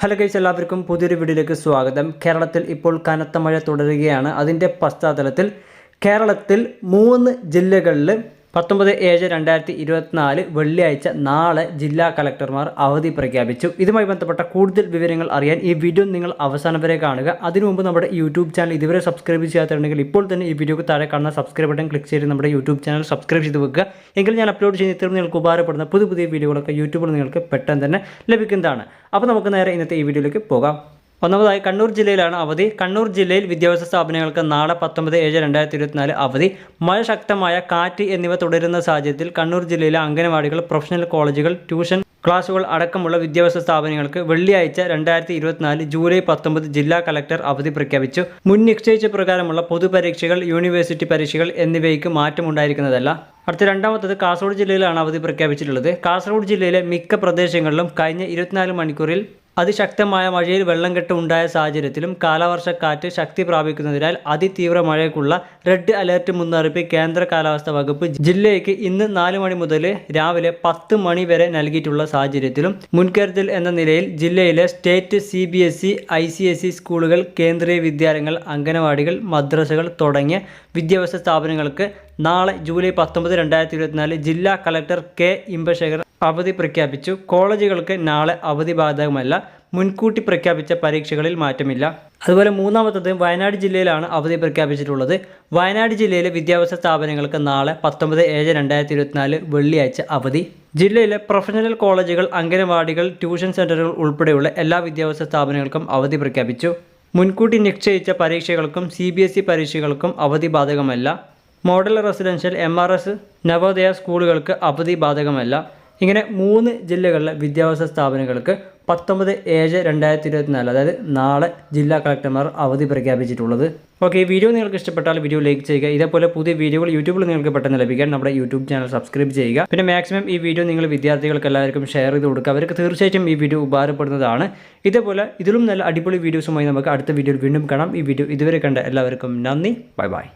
Hello guys എല്ലാവർക്കും പുതിയൊരു വീഡിയോയിലേക്ക് സ്വാഗതം. കേരളത്തിൽ ഇപ്പോൾ കനത്ത മഴ തുടരുകയാണ്. അതിന്റെ പശ്ചാത്തലത്തിൽ കേരളത്തിൽ മൂന്ന് ജില്ലകളിൽ പത്തൊമ്പത് ഏഴ് രണ്ടായിരത്തി ഇരുപത്തിനാല് വെള്ളിയാഴ്ച നാളെ ജില്ലാ കളക്ടർമാർ അവധി പ്രഖ്യാപിച്ചു. ഇതുമായി ബന്ധപ്പെട്ട കൂടുതൽ വിവരങ്ങൾ അറിയാൻ ഈ വീഡിയോ നിങ്ങൾ അവസാനം വരെ കാണുക. അതിനു മുമ്പ് നമ്മുടെ യൂട്യൂബ് ചാനൽ ഇതുവരെ സബ്സ്ക്രൈബ് ചെയ്യാത്തുണ്ടെങ്കിൽ ഇപ്പോൾ തന്നെ ഈ വീഡിയോക്ക് താഴെ കാണുന്ന സബ്സ്ക്രൈബ് ബട്ടൺ ക്ലിക്ക് ചെയ്ത് നമ്മുടെ യൂട്യൂബ് ചാനൽ സബ്സ്ക്രൈബ് ചെയ്ത് വെക്കുക. എങ്കിൽ ഞാൻ അപ്ലോഡ് ചെയ്യുന്ന ഇത്തരം നിങ്ങൾക്ക് ഉപകാരപ്പെടുന്ന പുതിയ പുതിയ വീഡിയോകളൊക്കെ യൂട്യൂബിൽ നിങ്ങൾക്ക് പെട്ടെന്ന് തന്നെ ലഭിക്കുന്നതാണ്. അപ്പോൾ നമുക്ക് നേരെ ഇന്നത്തെ ഈ വീഡിയോയിലേക്ക് പോകാം. ഒന്നാമതായി കണ്ണൂർ ജില്ലയിലാണ് അവധി. കണ്ണൂർ ജില്ലയിൽ വിദ്യാഭ്യാസ സ്ഥാപനങ്ങൾക്ക് നാളെ പത്തൊമ്പത് ഏഴ് രണ്ടായിരത്തി ഇരുപത്തിനാല് അവധി. മഴ ശക്തമായ കാറ്റ് എന്നിവ തുടരുന്ന സാഹചര്യത്തിൽ കണ്ണൂർ ജില്ലയിലെ അംഗനവാടികൾ പ്രൊഫഷണൽ കോളേജുകൾ ട്യൂഷൻ ക്ലാസുകൾ അടക്കമുള്ള വിദ്യാഭ്യാസ സ്ഥാപനങ്ങൾക്ക് വെള്ളിയാഴ്ച രണ്ടായിരത്തി ഇരുപത്തിനാല് ജൂലൈ പത്തൊമ്പത് ജില്ലാ കലക്ടർ അവധി പ്രഖ്യാപിച്ചു. മുൻ നിശ്ചയിച്ച പ്രകാരമുള്ള പൊതുപരീക്ഷകൾ യൂണിവേഴ്സിറ്റി പരീക്ഷകൾ എന്നിവയ്ക്ക് മാറ്റമുണ്ടായിരിക്കുന്നതല്ല. അടുത്ത രണ്ടാമത്തത് കാസർഗോഡ് ജില്ലയിലാണ് അവധി പ്രഖ്യാപിച്ചിട്ടുള്ളത്. കാസർഗോഡ് ജില്ലയിലെ മിക്ക പ്രദേശങ്ങളിലും കഴിഞ്ഞ ഇരുപത്തിനാല് മണിക്കൂറിൽ അതിശക്തമായ മഴയിൽ വെള്ളംകെട്ട് ഉണ്ടായ സാഹചര്യത്തിലും കാലവർഷക്കാറ്റ് ശക്തി പ്രാപിക്കുന്നതിനാൽ അതിതീവ്ര മഴയ്ക്കുള്ള റെഡ് അലേർട്ട് മുന്നറിയിപ്പ് കേന്ദ്ര കാലാവസ്ഥാ വകുപ്പ് ജില്ലയ്ക്ക് ഇന്ന് നാല് മണി മുതൽ രാവിലെ പത്ത് മണി വരെ നൽകിയിട്ടുള്ള സാഹചര്യത്തിലും മുൻകരുതൽ എന്ന നിലയിൽ ജില്ലയിലെ state C B S E I C S E സ്കൂളുകൾ കേന്ദ്രീയ വിദ്യാലയങ്ങൾ അംഗനവാടികൾ മദ്രസകൾ തുടങ്ങിയ വിദ്യാഭ്യാസ സ്ഥാപനങ്ങൾക്ക് നാളെ ജൂലൈ പത്തൊമ്പത് രണ്ടായിരത്തി ഇരുപത്തിനാല് ജില്ലാ കളക്ടർ കെ ഇമ്പശേഖർ അവധി പ്രഖ്യാപിച്ചു. കോളേജുകൾക്ക് നാളെ അവധി ബാധകമല്ല മുൻകൂട്ടി പ്രഖ്യാപിച്ച പരീക്ഷകളിൽ മാറ്റമില്ല. അതുപോലെ മൂന്നാമത്തത് വയനാട് ജില്ലയിലാണ് അവധി പ്രഖ്യാപിച്ചിട്ടുള്ളത്. വയനാട് ജില്ലയിലെ വിദ്യാഭ്യാസ സ്ഥാപനങ്ങൾക്ക് നാളെ പത്തൊമ്പത് ഏഴ് രണ്ടായിരത്തി ഇരുപത്തിനാല് വെള്ളിയാഴ്ച അവധി. ജില്ലയിലെ പ്രൊഫഷണൽ കോളേജുകൾ അംഗനവാടികൾ ട്യൂഷൻ സെന്ററുകൾ ഉൾപ്പെടെയുള്ള എല്ലാ വിദ്യാഭ്യാസ സ്ഥാപനങ്ങൾക്കും അവധി പ്രഖ്യാപിച്ചു. മുൻകൂട്ടി നിശ്ചയിച്ച പരീക്ഷകൾക്കും സി ബി എസ് ഇ പരീക്ഷകൾക്കും അവധി ബാധകമല്ല model residential M R S Navodaya സ്കൂളുകൾക്ക് അവധി ബാധകമല്ല ഇങ്ങനെ മൂന്ന് ജില്ലകളിലെ വിദ്യാഭ്യാസ സ്ഥാപനങ്ങൾക്ക് പത്തൊമ്പത് ഏഴ് രണ്ടായിരത്തി ഇരുപത്തിനാല് അതായത് നാളെ ജില്ലാ കളക്ടർമാർ അവധി പ്രഖ്യാപിച്ചിട്ടുള്ളത്. ഓക്കെ ഈ വീഡിയോ നിങ്ങൾക്ക് ഇഷ്ടപ്പെട്ടാൽ വീഡിയോ ലൈക്ക് ചെയ്യുക. ഇതേപോലെ പുതിയ വീഡിയോകൾ യൂട്യൂബിൽ നിങ്ങൾക്ക് പെട്ടെന്ന് ലഭിക്കാൻ നമ്മുടെ യൂട്യൂബ് ചാനൽ സബ്സ്ക്രൈബ് ചെയ്യുക. പിന്നെ മാക്സിമം ഈ വീഡിയോ നിങ്ങൾ വിദ്യാർത്ഥികൾക്ക് എല്ലാവർക്കും ഷെയർ ചെയ്ത് കൊടുക്കുക. അവർക്ക് തീർച്ചയായിട്ടും ഈ വീഡിയോ ഉപകാരപ്പെടുന്നതാണ്. ഇതേപോലെ ഇതിലും നല്ല അടിപൊളി വീഡിയോസുമായി നമുക്ക് അടുത്ത വീഡിയോയിൽ വീണ്ടും കാണാം. ഈ വീഡിയോ ഇതുവരെ കണ്ട എല്ലാവർക്കും നന്ദി. Bye bye.